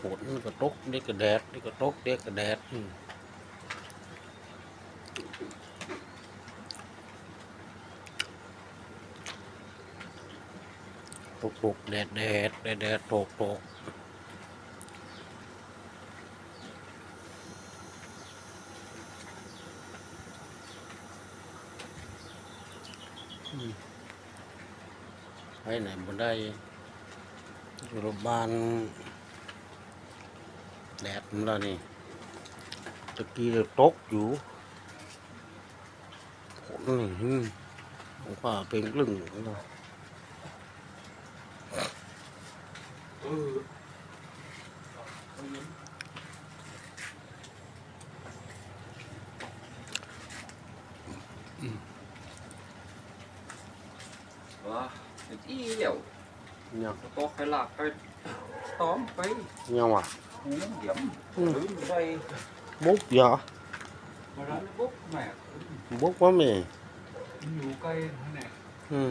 ฝนก็ตกนี่ก็แดดนี่ก็ตกเด็กก็แดดตกตกแดดแดดแดดแดดตกตกไปไหนบ่ได้โรงพยาบาล แดดมันแล้วนี่ตะกี้เราตกอยู่ฝนนี่อืมผมว่าเป็นกลึงแล้วว่าอีเดียวเนี่ยตก็ไปหลักไปต้อมไปเนี่ยวะ หูเดี่ยมหรือไป บุกเหรอ มาร้านปุ๊บแม่ บุกว่าแม่ อยู่ใกล้แน่ อืม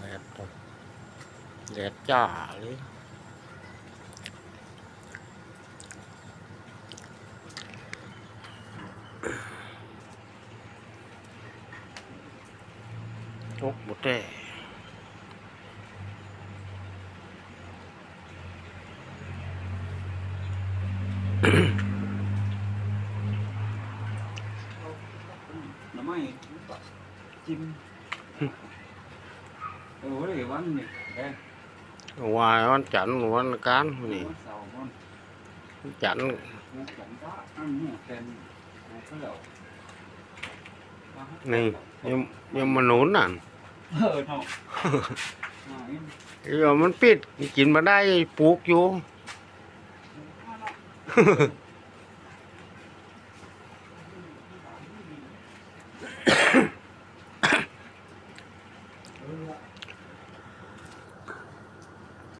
แดดตกแดดจ้าเลยตกหมดแต่น้ำไม่จิ้ม โอ้วันนี้วายวันจันทร์วันอังคารนี่วันเสาร์วันวันจันทร์กูจังจ้าอันนี้แทนกูก็แล้วนี่ยังยังมาหนุนน่ะเออมันปิดกินมาได้ปลูกอยู่